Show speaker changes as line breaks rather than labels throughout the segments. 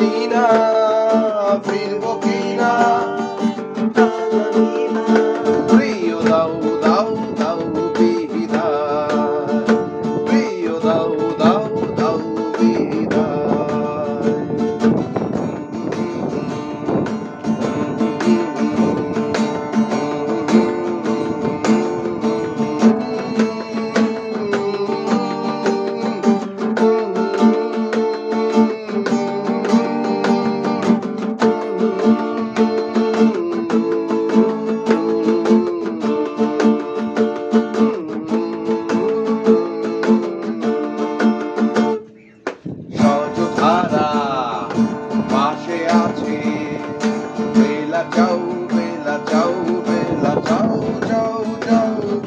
Medina.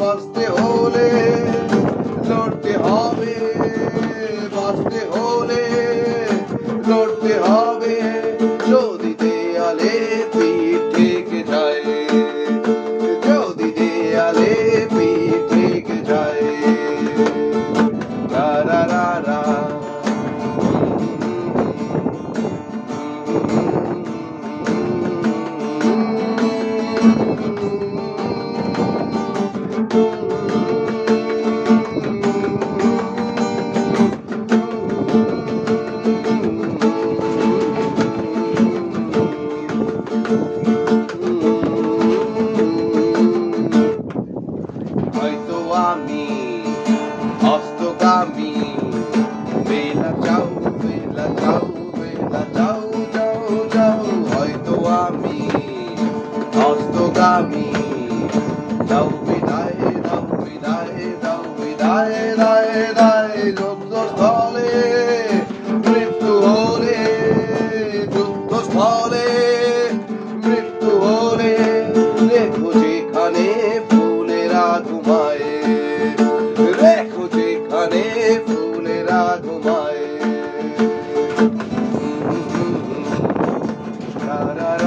বাঁচতে হলে লড়তে হবে বাঁচতে হলে লড়তে হবে। অস্তগামী অস্তগামী। বেলা যাও বেলা যাও বেলা যাও যাও যাও, হয়তো আমি অস্তগামী। দাও বিদায় দাও বিদায় দাও বিদায় দায় দায়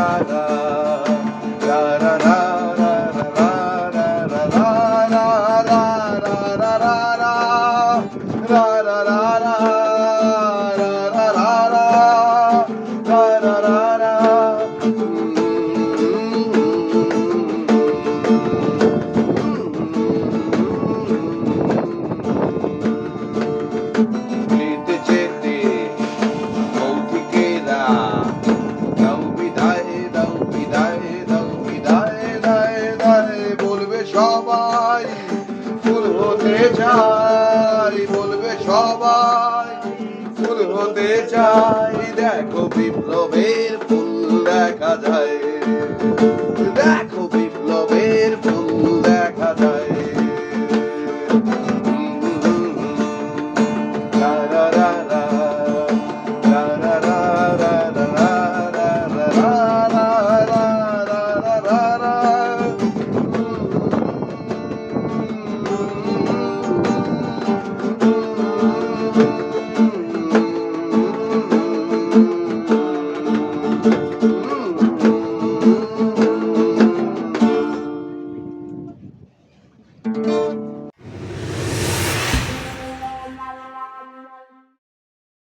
Love. চাই বলবে সবাই ফুল হতে চাই। দেখো বিপ্লবের ফুল দেখা যায়। দেখ